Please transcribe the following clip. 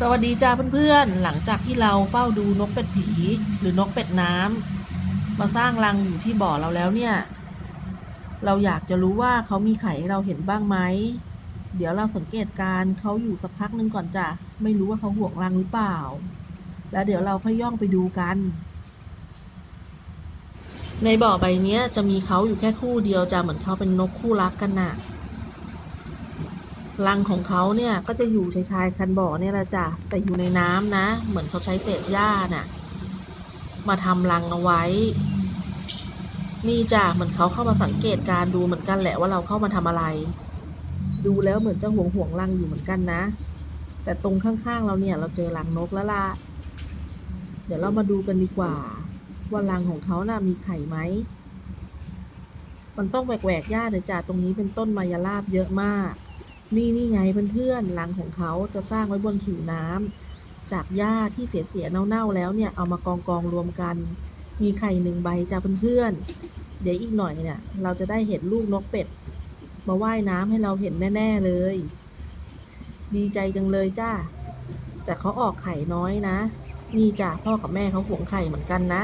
สวัสดีจ้าเพื่อนๆ หลังจากที่เราเฝ้าดูนกเป็ดผี หรือนกเป็ดน้ำมาสร้างรังอยู่ที่บ่อเราแล้วเนี่ย เราอยากจะรู้ว่าเขามีไข่เราเห็นบ้างไหม เดี๋ยวเราสังเกตการเขาอยู่สักพักหนึ่งก่อนจ้ะ ไม่รู้ว่าเขาห่วงรังหรือเปล่า แล้วเดี๋ยวเราค่อยย่องไปดูกัน ในบ่อใบนี้จะมีเขาอยู่แค่คู่เดียวจ้ะเหมือนเขาเป็นนกคู่รักกันน่ะ รังของเขาเนี่ยก็จะอยู่ชายชายคันบ่อเนี่ยแหละจ้ะแต่อยู่ในน้ำนะ เหมือนเขาใช้เศษหญ้าน่ะ มาทำรังเอาไว้ นี่จ้ะเหมือนเขาเข้ามาสังเกตการดูเหมือนกันแหละว่าเราเข้ามาทำอะไร ดูแล้วเหมือนจะห่วงห่วงรังอยู่เหมือนกันนะ แต่ตรงข้างๆเราเนี่ย เราเจอรังนกแล้วล่ะเดี๋ยวเรามาดูกันดีกว่า ว่ารังของเขาน่ะมีไข่ไหมมันต้องแหวกๆหญ้าเลยจ้ะตรงนี้เป็นต้นมายาลาบเยอะมาก นี่นี่ไงเพื่อนๆรังของเขาจะสร้างไว้บนผิวน้ำจากหญ้าที่เสียๆเน่าๆแล้วเนี่ยเอามากองกองรวมกัน มีไข่หนึ่งใบจ้าเพื่อนๆเดี๋ยวอีกหน่อยเนี่ย เราจะได้เห็นลูกนกเป็ดมาว่ายน้ำให้เราเห็นแน่ ๆเลย ดีใจจังเลยจ้าแต่เขาออกไข่น้อยนะ นี่จ้ะพ่อกับแม่เขาหวงไข่เหมือนกันนะ